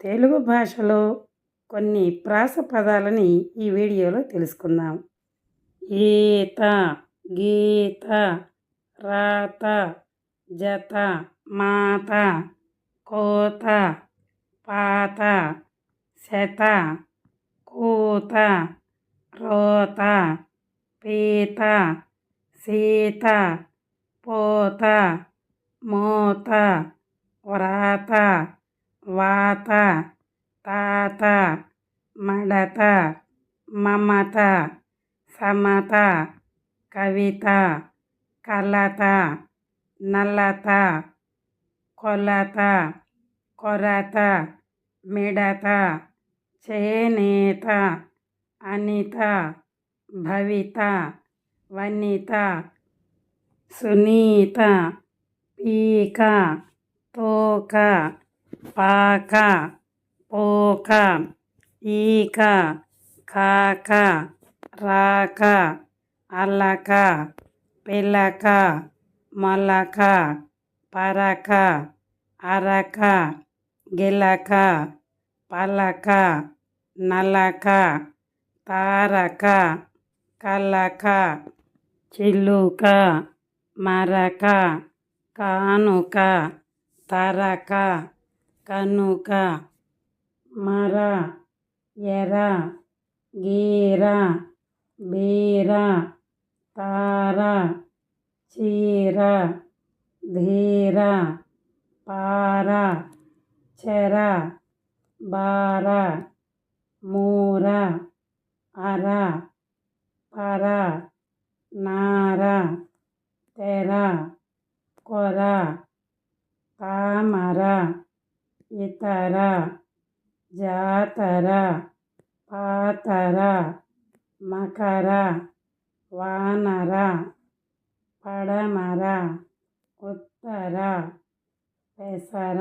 తెలుగు భాషలో కొన్ని ప్రాస పదాలని ఈ వీడియోలో తెలుసుకుందాం. ఈత గీత రాత జత మాత కోత పాత శత కూత రోత పీత సీత పోత మోత వ్రాత వాత తాత మడత మమత సమత కవిత కలత నల్లత కొలత కొరత మిడత చేనేత అనిత భవిత వనిత సునీత పీక తోక పాక పోక ఈక కాక రాక అల్లక పిల్లక మలక పరక అరక గిలక పలక నలక తారక కలక చిలుక మరక కానుక తరక కనుక మర ఎర గీర బీర తార చీర ధీర పార చెర బార మూర అర పర నార తెర కొర తామర ఇతర జాతర పాతర మకర వానర పడమర ఉత్తర పెసర